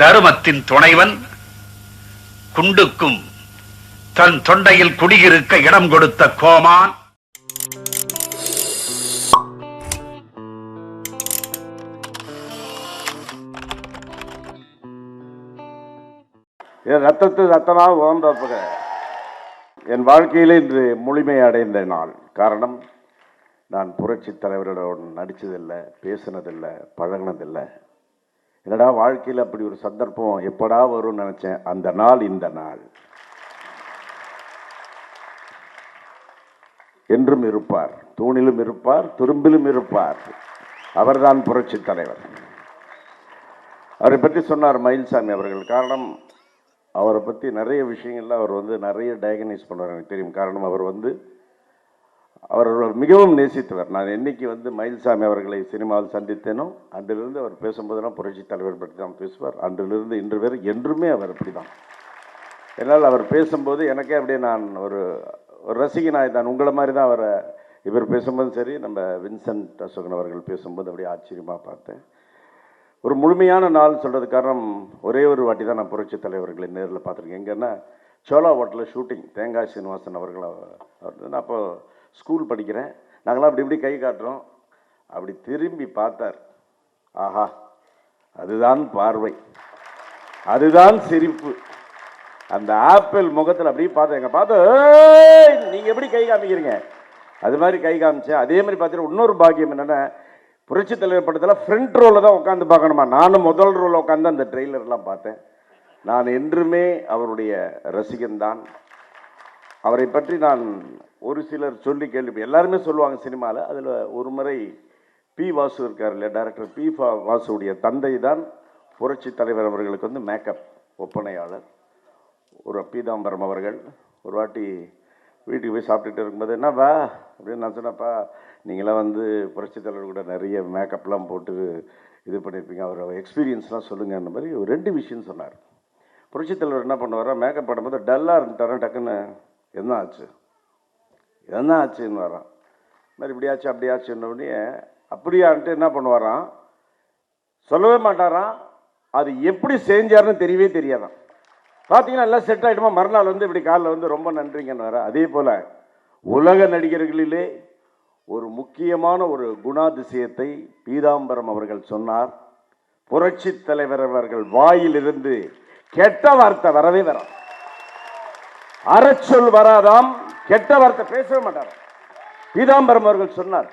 தருமத்தின் துணைவன் குண்டுக்கும் தன் தொண்டையில் குடியிருக்க இடம் கொடுத்த கோமான். என் ரத்தத்து ரத்தமாக உகந்தப்பக என் வாழ்க்கையில் இன்று முழுமை அடைந்த நாள். காரணம் நான் புரட்சி தலைவரிடம் நடித்ததில்லை பேசினதில்லை பழகினதில்லை. என்னடா வாழ்க்கையில் அப்படி ஒரு சந்தர்ப்பம் எப்படா வரும்னு நினச்சேன். அந்த நாள் இந்த நாள். என்றும் இருப்பார். தூணிலும் இருப்பார் துரும்பிலும் இருப்பார். அவர்தான் புரட்சி தலைவர். அவரை பற்றி சொன்னார் மயில்சாமி அவர்கள். காரணம் அவரை பற்றி நிறைய விஷயங்கள்ல அவர் வந்து நிறைய டயகனைஸ் பண்ணுவார் எனக்கு தெரியும். காரணம் அவர் வந்து அவர் மிகவும் நேசித்தவர். நான் என்னைக்கு வந்து மயில்சாமி அவர்களை சினிமாவில் சந்தித்தேனோ அன்றிலிருந்து அவர் பேசும்போதெல்லாம் புரட்சி தலைவர் பற்றி தான் பேசுவார். அன்றிலிருந்து இன்று வரை என்றுமே அவர் அப்படி தான் என்னால் அவர் பேசும்போது எனக்கே அப்படியே நான் ஒரு ஒரு ரசிகனாய் தான் உங்களை மாதிரி தான் அவரை இவர் பேசும்போதும் சரி நம்ம வின்சென்ட் அசோகன் அவர்கள் பேசும்போது அப்படியே ஆச்சரியமாக பார்த்தேன். ஒரு முழுமையான நாள் சொல்கிறது காரணம் ஒரே ஒரு வாட்டி தான் நான் புரட்சி தலைவர்களை நேரில் பார்த்துருக்கேன். எங்கன்னா சோலா ஹோட்டலில் ஷூட்டிங் தேங்காய் சீனிவாசன் அவர்கள் அவர். நான் அப்போது ஸ்கூல் படிக்கிறேன். நாங்களாம் அப்படி இப்படி கை காட்டுறோம். அப்படி திரும்பி பார்த்தார். ஆஹா அதுதான் பார்வை. அதுதான் சிரிப்பு. அந்த ஆப்பிள் முகத்தில் அப்படியே பார்த்தேன். எங்கள் பார்த்து நீங்கள் எப்படி கை காமிக்கிறீங்க? அது மாதிரி கை காமிச்சேன். அதே மாதிரி பார்த்தீங்கன்னா இன்னொரு பாக்கியம் என்னென்னா புரட்சி தலைவர் படத்தில் ஃப்ரண்ட் ரோவில் தான் உட்காந்து பார்க்கணுமா? நானும் முதல் ரோவில் உட்காந்து அந்த ட்ரெய்லர்லாம் பார்த்தேன். நான் என்றுமே அவருடைய ரசிகன் தான் அவரை பற்றி நான் ஒரு சிலர் சொல்லி கேள்வி எல்லாருமே சொல்லுவாங்க சினிமாவில் அதில் ஒரு முறை பி வாசு இருக்கார் இல்லையா டேரக்டர் பி ஃபா- வாசுடைய தந்தை தான் புரட்சி தலைவர் அவர்களுக்கு வந்து மேக்கப் ஒப்பனையாளர். ஒரு பீதாம்பரம் அவர்கள் ஒரு வாட்டி வீட்டுக்கு போய் சாப்பிட்டுட்டு இருக்கும்போது என்னப்பா? அப்படின்னு நான் சொன்னப்பா நீங்களாம் வந்து புரட்சி தலைவர் கூட நிறைய மேக்கப்லாம் போட்டு இது பண்ணியிருப்பீங்க அவர் எக்ஸ்பீரியன்ஸ்லாம் சொல்லுங்கன்ற மாதிரி ஒரு ரெண்டு விஷயம் சொன்னார். புரட்சி தலைவர் என்ன பண்ணுவார் மேக்கப் பண்ணும்போது டல்லாக இருந்துட்டாரன் டக்குன்னு என்ன ஆச்சு என்ன ஆச்சுன்னு வரான் மாதிரி இப்படியாச்சு அப்படியாச்சுன்ன உடனே அப்படியான்ட்டு என்ன பண்ணுவாராம்? சொல்லவே மாட்டாராம். அது எப்படி செஞ்சாருன்னு தெரியவே தெரியாதான். பார்த்தீங்கன்னா எல்லாம் செட் ஆகிடுமா மறுநாள் வந்து இப்படி காலில் வந்து ரொம்ப நன்றிங்கன்னு வர அதே போல் உலக நடிகர்களிலே ஒரு முக்கியமான ஒரு குணாதிசயத்தை பீதாம்பரம் அவர்கள் சொன்னார். புரட்சி தலைவர் அவர்கள் வாயிலிருந்து கெட்ட வார்த்தை வரவே வரான் அறச்சொல் வராதாம் கெட்ட வார்த்தை பேசவே மாட்டார். பீதாம்பரம் அவர்கள் சொன்னார்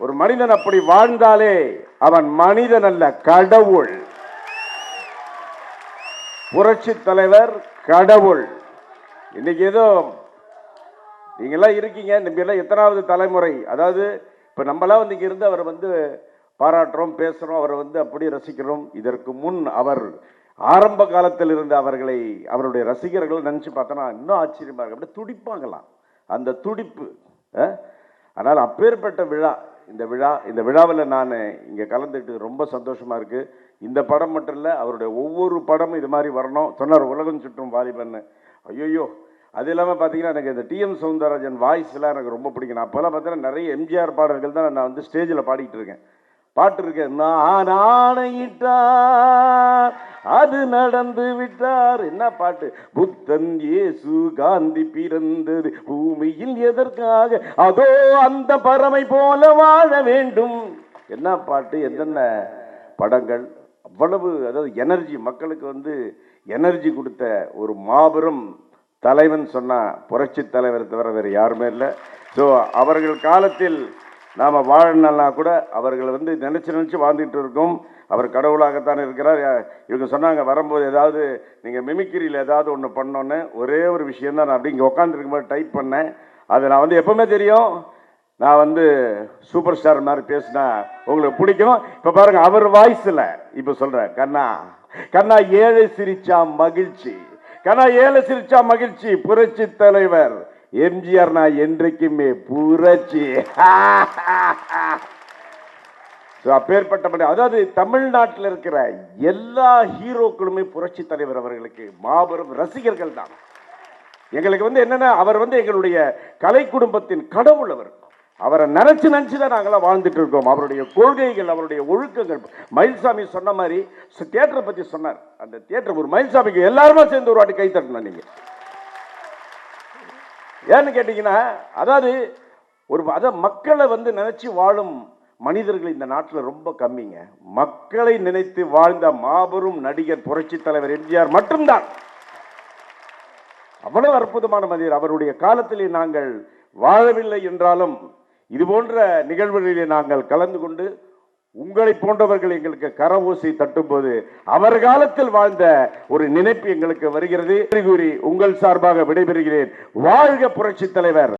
ஒரு மனிதன் அப்படி வாழ்ந்தாலே அவன் மனிதன் அல்ல கடவுள். புரட்சி தலைவர் கடவுள். இன்னைக்கு ஏதோ நீங்கெல்லாம் இருக்கீங்க நம்ம எத்தனாவது தலைமுறை. அதாவது இப்போ நம்மளாம் வந்து இங்கே இருந்து அவரை வந்து பாராட்டுறோம் பேசுகிறோம் அவரை வந்து அப்படி ரசிக்கிறோம். இதற்கு முன் அவர் ஆரம்ப காலத்தில் இருந்த அவர்களை அவருடைய ரசிகர்கள் நினச்சி பார்த்தோன்னா இன்னும் ஆச்சரியமாக இருக்கு அப்படியே துடிப்பாங்களாம். அந்த துடிப்பு அஹ்? ஆனால் அப்பேற்பட்ட விழா இந்த விழா இந்த விழாவில் நான் இங்கே கலந்துக்கிட்டு ரொம்ப சந்தோஷமாக இருக்குது இந்த படம் மட்டும் இல்லை அவருடைய ஒவ்வொரு படமும் இது மாதிரி வரணும். சொன்னார் உலகம் சுற்றும் வாலிபன்னு. ஐயோயோ! அது இல்லாமல் பார்த்தீங்கன்னா எனக்கு இந்த டிஎம் சவுந்தரராஜன் வாய்ஸ்லாம் எனக்கு ரொம்ப பிடிக்கும். நான் அப்போல்லாம் பார்த்தீங்கன்னா நிறைய எம்ஜிஆர் பாடல்கள் தான் நான் வந்து ஸ்டேஜில் பாடிக்கிட்டு இருக்கேன். பாட்டு இருக்க நான் ஆணையிட்டார் அது நடந்து விட்டார். என்ன பாட்டு? புத்தன் இயேசு காந்தி பிறந்தது பூமியில் எதற்காக? அதோ அந்த பறமை போல வாழ வேண்டும். என்ன பாட்டு? என்னென்ன படங்கள்? அவ்வளவு அதாவது எனர்ஜி மக்களுக்கு வந்து எனர்ஜி கொடுத்த ஒரு மாபெரும் தலைவன் சொன்னால் புரட்சி தலைவர் தவிர வேறு யாருமே இல்லை. ஸோ அவர்கள் காலத்தில் நாம் வாழணும்னா கூட அவர்கள் வந்து நினச்சி நினச்சி வாழ்ந்துட்டு இருக்கோம். அவர் கடவுளாகத்தான் இருக்கிறார். இவங்க சொன்னாங்க வரும்போது ஏதாவது நீங்கள் மிமிக்கிரியில் ஏதாவது ஒன்று பண்ணோன்னு ஒரே ஒரு விஷயம் தான் நான் அப்படி இங்கே உட்காந்துருக்கும்போது டைப் பண்ணேன். அது நான் வந்து எப்பவுமே தெரியும். நான் வந்து சூப்பர் ஸ்டார் மாதிரி பேசினா உங்களுக்கு பிடிக்கும். இப்போ பாருங்க அவர் வாய்ஸில் இப்போ சொல்கிறேன் கண்ணா கண்ணா ஏழை சிரிச்சா மகிழ்ச்சி. கண்ணா ஏழை சிரிச்சா மகிழ்ச்சி. புரட்சி தலைவர். எம்ஜிஆர் நான் என்றைக்குமே புரட்சி. So, அப்பேற்பட்டபடி அதாவது தமிழ்நாட்டில் இருக்கிற எல்லா ஹீரோக்களுமே புரட்சி தலைவர் அவர்களுக்கு மாபெரும் ரசிகர்கள் தான். எங்களுக்கு வந்து என்னன்னா அவர் வந்து எங்களுடைய கலை குடும்பத்தின் கடவுள் அவர். அவரை நினைச்சு நினைச்சு தான் நாங்களாம் வாழ்ந்துட்டு இருக்கோம். அவருடைய கொள்கைகள் அவருடைய ஒழுக்கங்கள். மயில்சாமி சொன்ன மாதிரி தியேட்டரை பத்தி சொன்னார். அந்த தியேட்டர் ஒரு மயில்சாமிக்கு எல்லாருமே சேர்ந்து ஒரு வாட்டி கை தட்டணும் நீங்க. ஏன்னு கேட்டிங்கன்னா அதாவது ஒரு அதாவது மக்களை வந்து நினச்சி வாழும் மனிதர்கள் இந்த நாட்டில் ரொம்ப கம்மிங்க. மக்களை நினைத்து வாழ்ந்த மாபெரும் நடிகர் புரட்சி தலைவர் எம்ஜிஆர் மட்டும்தான். அவ்வளவு அற்புதமான மனிதர். அவருடைய காலத்திலே நாங்கள் வாழவில்லை என்றாலும் இது போன்ற நிகழ்வுகளிலே நாங்கள் கலந்து கொண்டு உங்களை போன்றவர்கள் எங்களுக்கு கரவூசி தட்டும்போது அவர் காலத்தில் வாழ்ந்த ஒரு நினைப்பு எங்களுக்கு வருகிறது. கூறி உங்கள் சார்பாக விடைபெறுகிறேன். வாழ்க புரட்சி தலைவர்.